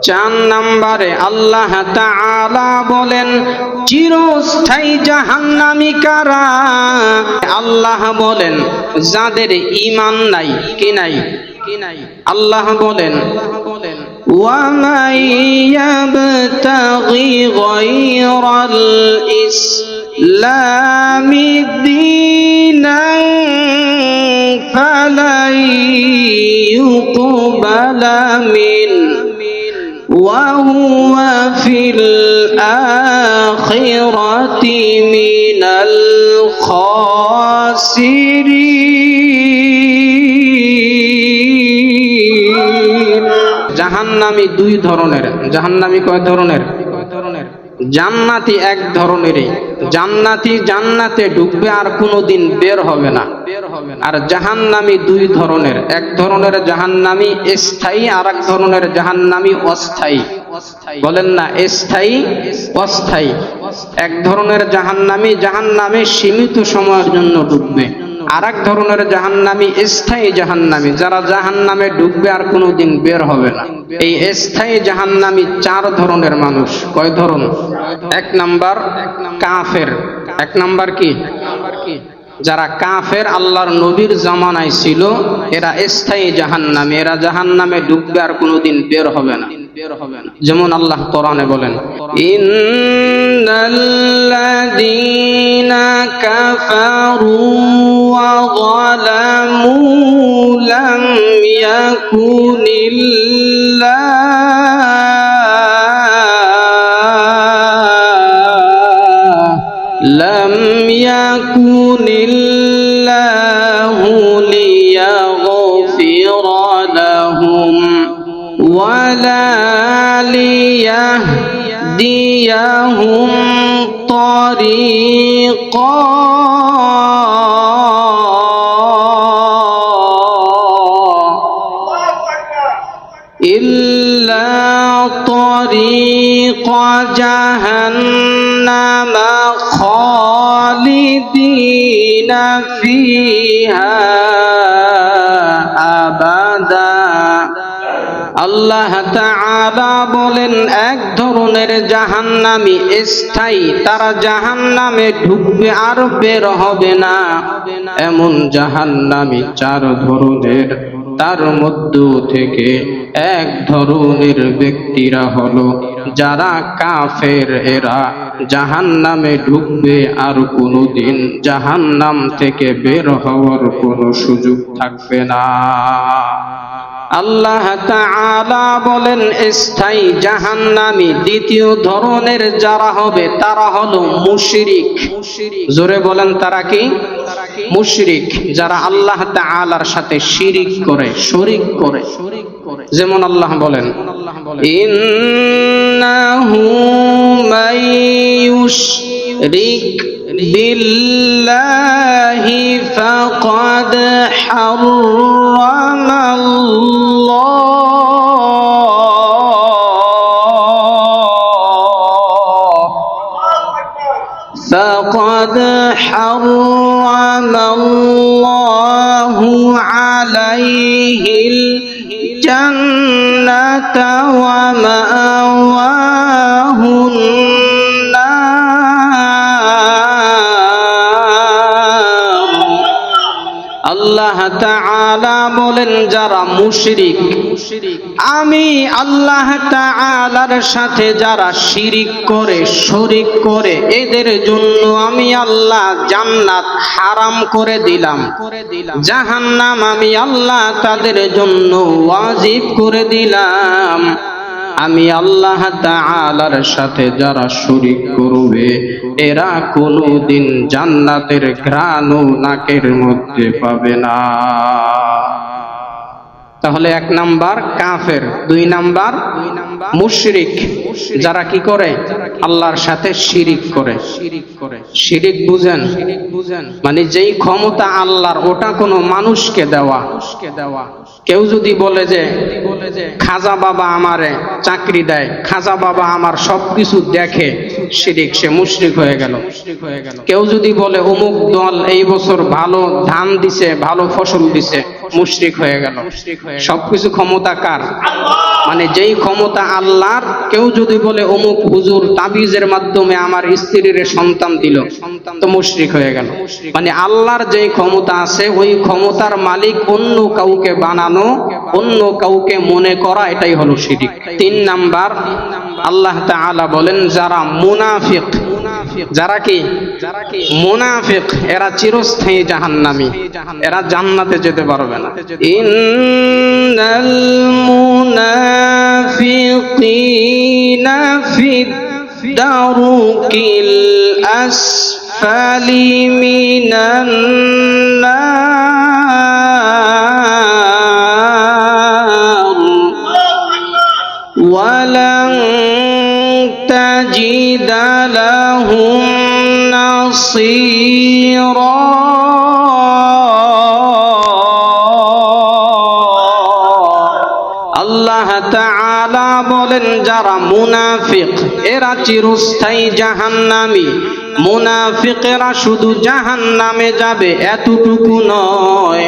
চার নাম্বারে আল্লাহ তাআলা বলেন চিরস্থায়ী জাহান্নামী কারা আল্লাহ বলেন যাদের ঈমান নাই কি নাই কি নাই আল্লাহ বলেন বলেন ومن يبتغي غير الإسلام دينا فلن يقبل منه وهو في الآخرة من الخاسرين জাহান্নামী দুই ধরনের জাহান্নামী কয় ধরনের জান্নাতি এক ধরনেরই। জান্নাতি জান্নাতে ঢুকবে আর কোনোদিন বের হবে না। বের হবে আর জাহান্নামী দুই ধরনের। এক ধরনের জাহান্নামী স্থায়ী, আর এক ধরনের জাহান্নামী অস্থায়ী। বলেন না, স্থায়ী, অস্থায়ী। এক ধরনের জাহান্নামী জাহান্নামে সীমিত সময়ের জন্য ডুববে আর এক ধরনের জাহান্নামী, স্থায়ী জাহান্নামী। যারা জাহান্নামে ডুববে আর কোনোদিন বের হবে না। এই স্থায়ী জাহান্নামী চার ধরনের মানুষ। কয় ধরন? এক নাম্বার কাফের। এক নাম্বার কি? যারা কাফের, আল্লাহর নবীর জামানায় ছিল, এরা স্থায়ী জাহান্নামে। এরা জাহান্নামে ডুববে আর কোনোদিন বের হবে না। যেমন আল্লাহ কোরআনে বলেন ইন্নাল্লাযীনা কাফারু ওয়া ليهديهم طريقا إلا طريق جهنم خالدين فيها أبدا আল্লাহ তাআলা বলেন, এক ধরনের জাহান্নামী স্থায়ী, তারা জাহান্নামে ঢুকবে আর বের হবে না। এমন জাহান্নামী চার ধরনের, তার মধ্য থেকে এক ধরনের ব্যক্তিরা হলো, যারা কাফের, এরা জাহান্নামে ঢুকবে আর কোনোদিন জাহান্নাম থেকে বের হওয়ার কোনো সুযোগ থাকবে না। আল্লাহ বলেন, স্থায়ী জাহান্নামী দ্বিতীয় ধরনের যারা হবে, তারা হলো মুশরিক। জোরে বলেন, তারা কি? মুশরিক, যারা আল্লাহ তাআলার সাথে শিরিক করে, শরিক করে। শরিক করে যেমন আল্লাহ বলেন, ইন্নাহু মাইয়ুশরিক বিল্লাহি ফাকাদ হাররামা فقد حرم الله عليه الجنة ومأواه النار আল্লাহ তাআলা বলেন যারা মুশরিক আমি আল্লাহ তাআলার সাথে যারা শিরিক করে শরিক করে এদের জন্য আমি আল্লাহ জান্নাত হারাম করে দিলাম। জাহান্নাম আমি আল্লাহ তাদের জন্য ওয়াজিব করে দিলাম। আমি আল্লাহ তাআলার সাথে যারা শরিক করবে এরা কোনোদিন জান্নাতের ঘ্রাণও নাকের মধ্যে পাবে না। তাহলে এক নাম্বার কাফের, দুই নাম্বার মুশরিক, যারা কি করে? আল্লাহর সাথে শিরিক করে। শিরিক করে শিরিক বুঝেন? বুঝেন মানে যেই ক্ষমতা আল্লাহর, ওটা কোনো মানুষকে দেওয়া। মানুষকে দেওয়া কেউ যদি বলে যে বলে যে খাজা বাবা আমারে চাকরি দেয়, খাজা বাবা আমার সবকিছু দেখে শিরিক, সে মুশরিক হয়ে গেল। কেউ যদি বলে অমুক দল এই বছর ভালো ধান দিছে, ভালো ফসল দিছে। মুশরিক হয়ে গেল। সবকিছু ক্ষমতা কার? মানে যেই ক্ষমতা আল্লাহর কেউ যদি বলে অমুক হুজুর তাবিজের মাধ্যমে আমার স্ত্রীর সন্তান দিল সন্তান তো মুশরিক হয়ে গেল। মানে আল্লাহর যেই ক্ষমতা আছে ওই ক্ষমতার মালিক অন্য কাউকে বানানো অন্য কাউকে মনে করা এটাই হলো শিরিক। তিন নাম্বার। আল্লাহ তাআলা বলেন যারা মুনাফিক যারা কি? যারা কি? মুনাফিক এরা চিরস্থায়ী জাহান্নামী। এরা জান্নাতে যেতে পারবে না। ইন্নাল মুনাফিকিনা ফি দারুকিল আসফালি মিনান মুনাফিক, এরা চিরস্থায়ী জাহান্নামী। মুনাফিকেরা শুধু জাহান্নামে যাবে, এতটুকু নয়।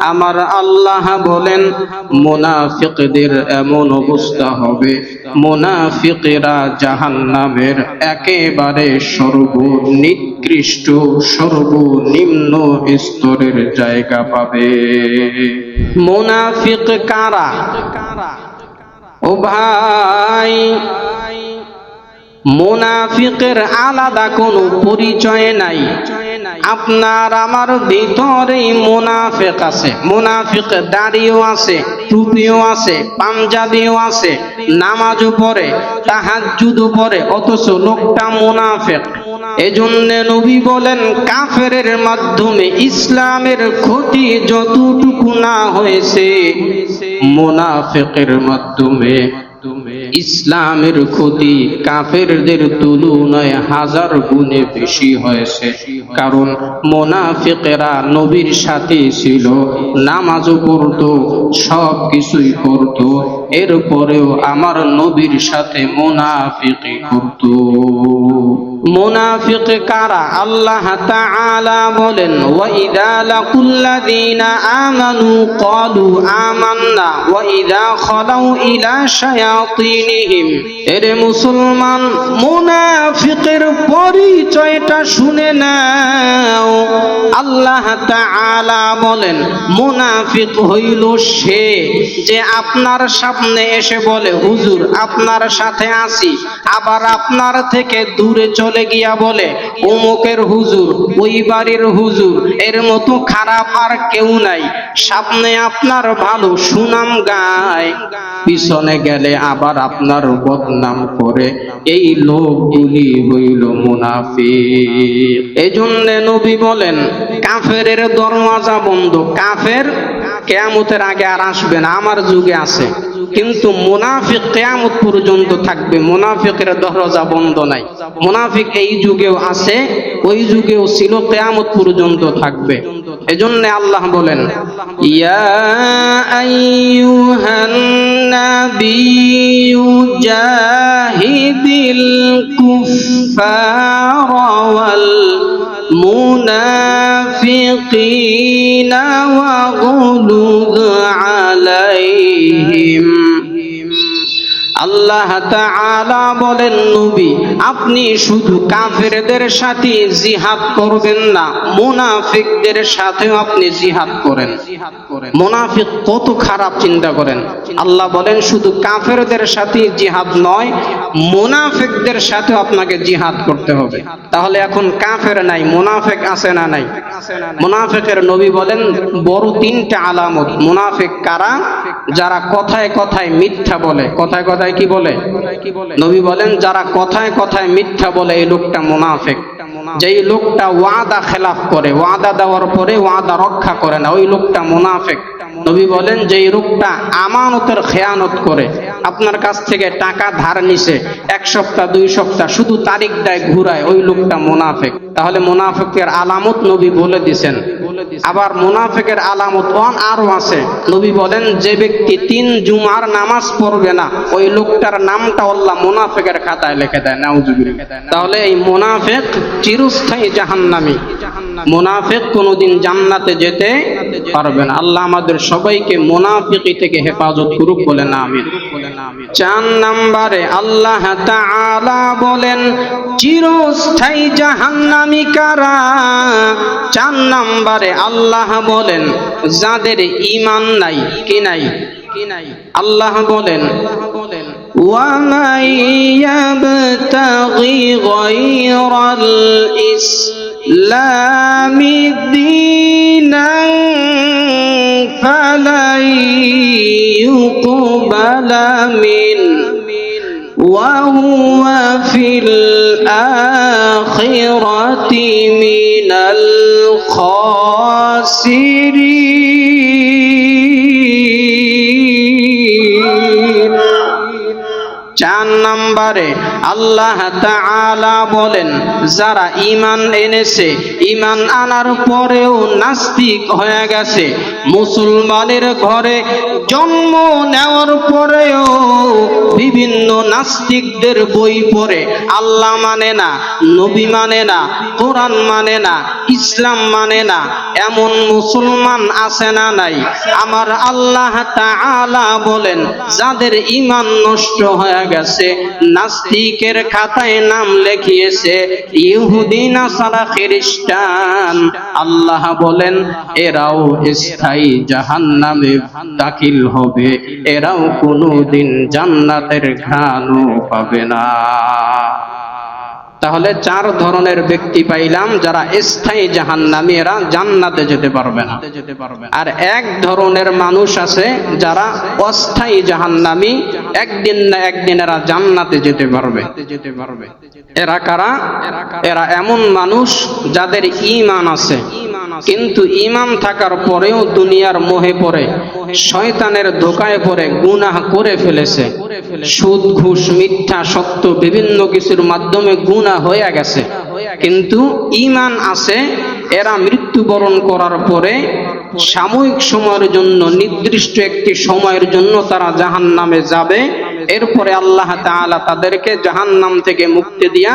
আমার আল্লাহ বলেন, মুনাফিকদের এমন অবস্থা হবে, মুনাফিকেরা জাহান্নামের একেবারে সর্বনিকৃষ্ট, সর্বনিম্ন স্তরের জায়গা পাবে। মুনাফিক কারা? ও ভাই, মুনাফিকের আলাদা কোনো পরিচয় নাই। আপনার আমার ভিতরেই মুনাফিক আছে। মুনাফিক দাড়িও আছে, টুপিও আছে, পাঞ্জাবিও আছে, নামাজও পড়ে, তাহাজ্জুদও পড়ে, অথচ লোকটা মুনাফিক। এজন্য নবী বলেন কাফের মাধ্যমে ইসলামের ক্ষতি যতটুকু না হয়েছে, মোনাফেকের মাধ্যমে ইসলামের ক্ষতি কাফেরদের তুলনায় হাজার গুণে বেশি হয়েছে। কারণ মোনাফিকেরা নবীর সাথে ছিল, নামাজও পড়তো সব কিছুই করত, এরপরেও আমার নবীর সাথে মোনাফিকি করত। মুনাফিক কারা? আল্লাহ তাআলা বলেন, ওয়া ইযা লাকুল্লাযীনা আমানু ক্বালু আমান্না, ওয়া ইযা খালাউ ইলা শায়াতিনিহিম। এরে মুসলমান, মুনাফিকের পরিচয়টা শুনে নাও। আল্লাহ তাআলা বলেন, মুনাফিক হইল সে যে আপনার সামনে এসে বলে, হুজুর, আপনার সাথে আসি আবার আপনার থেকে দূরে চলে গিয়া বলে অমুকের হুজুর, ওই বাড়ির হুজুর, এর মতো খারাপ আর কেউ নাই। সামনে আপনার ভালো সুনাম গায়। পিছনে গেলে আবার আপনার বদনাম করে। এই লোকগুলি হইল মুনাফিক। এই জন্য নবী বলেন কাফের দরওয়াজা বন্ধ। কাফের কেয়ামতের আগে আর আসবে না, আমার যুগে আছে। কিন্তু মুনাফিক কেয়ামত পর্যন্ত থাকবে। মুনাফিকের দরজা বন্ধ নাই। মুনাফিক এই যুগেও আছে, ওই যুগেও ছিল, কেয়ামত পর্যন্ত থাকবে। এজন্য আল্লাহ বলেন, ইয়া আইয়ুহান ওয়াল منافقين وغلظ عليهم. আল্লাহ তাআলা বলেন, নবী, আপনি শুধু কাফেরদের সাথে জিহাদ করবেন না, মুনাফিকদের সাথেও আপনি জিহাদ করেন। মুনাফিক কত খারাপ চিন্তা করেন। আল্লাহ বলেন, শুধু কাফেরদের সাথে জিহাদ নয়, মুনাফিকদের সাথেও আপনাকে জিহাদ করতে হবে। তাহলে এখন কাফের নাই, মুনাফিক আছে না নাই? মুনাফিকের নবী বলেন, বড় তিনটা আলামত, মুনাফিক কারা? যারা কথায় কথায় মিথ্যা বলে, কথায় কথায় কি বলে? নবী বলেন, যারা কথায় কথায় মিথ্যা বলে, এই লোকটা মুনাফেক। যেই লোকটা ওয়াদা খেলাফ করে, ওয়াদা দেওয়ার পরে ওয়াদা রক্ষা করে না, ওই লোকটা মুনাফিক। নবী বলেন যে এই লোকটা আমানতের খেয়ানত করে। আপনার কাছ থেকে টাকা ধার নিছে, এক সপ্তাহ, দুই সপ্তাহ, শুধু তারিখ দেয়, ঘুরায়, ওই লোকটা মোনাফেক। তাহলে মোনাফেকের আলামত নবী বলে দিছেন। আবার মোনাফেকের আলামত অন আরও আছে। নবী বলেন, যে ব্যক্তি তিন জুমার নামাজ পড়বে না, ওই লোকটার নামটা আল্লাহ মোনাফেকের খাতায় লিখে দেয় নাউজুবিল্লাহ। তাহলে এই মোনাফেক চিরস্থায়ী জাহান্নামি। মুনাফিক কোনোদিন জান্নাতে যেতে পারবে না আল্লাহ আমাদের সবাইকে মোনাফিকি থেকে হেফাজত করুক বলে না আমি চার নাম্বারে আল্লাহ তাআলা বলেন চিরস্থায়ী জাহান্নামী কারা চার নাম্বারে আল্লাহ বলেন যাদের ঈমান নাই কি নাই কি নাই আল্লাহ বলেন বলেন ومن يبتغي غير الإسلام دينا فلن يقبل منه وهو في الآخرة من الخاسرين. চার নম্বরে আল্লাহ তাআলা বলেন, যারা ঈমান এনেছে, ঈমান আনার পরেও নাস্তিক হয়ে গেছে। মুসলমানের ঘরে জন্ম নেওয়ার পরেও বিভিন্ন নাস্তিকদের বই পড়ে। আল্লাহ মানে না, নবী মানে না, কোরআন মানে না, ইসলাম মানে না, এমন মুসলমান আছে না নাই। আমার আল্লাহ তাআলা বলেন, যাদের ঈমান নষ্ট হয়ে গেছে নাস্তিকের খাতায় নাম লেখিয়েছে, ইহুদি নাসারা খ্রিস্টান। আল্লাহ বলেন, এরাও স্থায়ী জাহান্নামে দাখিল হবে, এরাও কোনোদিন জান্নাতের ঘ্রাণও পাবে না। তাহলে চার ধরনের ব্যক্তি পাইলাম যারা স্থায়ী জাহান জাহান্নামী, এরা জান্নাতে যেতে পারবে না। যেতে পারবে আর এক ধরনের মানুষ আছে যারা অস্থায়ী জাহান নামি একদিন না একদিন এরা জান্নাতে যেতে পারবে। যেতে পারবে এরা কারা? এরা এমন মানুষ যাদের ইমান আছে। কিন্তু ঈমান থাকার পরেও দুনিয়ার মোহে পড়ে, শয়তানের ধোকায় পড়ে, গুনাহ করে ফেলেছে। সুদ, ঘুষ, মিথ্যা, সত্য, বিভিন্ন কিছুর মাধ্যমে গুনাহ হয়ে গেছে। কিন্তু ইমান আছে, এরা মৃত্যুবরণ করার পরে সাময়িক সময়ের জন্য, নির্দিষ্ট একটি সময়ের জন্য তারা জাহান্নামে যাবে। এরপরে আল্লাহ তাদেরকে জাহান্নাম থেকে মুক্তি দিয়া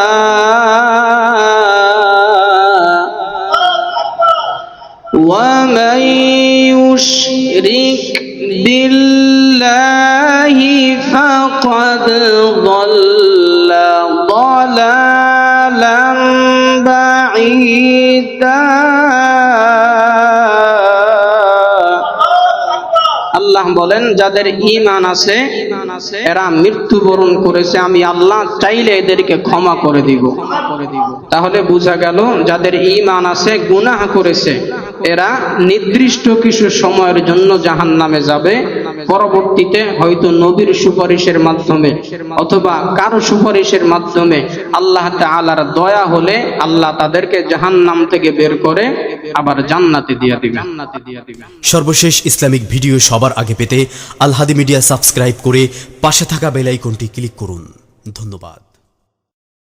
يشرك بالله فقد ضل ضلالا بعيدا আল্লাহ বলেন যাদের ঈমান আছে এরা মৃত্যুবরণ করেছে, আমি আল্লাহ চাইলে এদেরকে ক্ষমা করে দিব। তাহলে বোঝা গেল, যাদের ইমান আছে, গুনাহ করেছে, এরা নির্দিষ্ট কিছু সময়ের জন্য জাহান নামে যাবে। পরবর্তীতে হয়তো নবীর সুপারিশের মাধ্যমে অথবা কারও সুপারিশের মাধ্যমে আল্লাহ তালার দয়া হলে আল্লাহ তাদেরকে জাহান নাম থেকে বের করে আবার জান্নাতে দিয়ে দিবেন সর্বশেষ ইসলামিক ভিডিও সবার আগে পেতে আলহাদি মিডিয়া সাবস্ক্রাইব করে পাশে থাকা বেলাইকনটি ক্লিক করুন। ধন্যবাদ।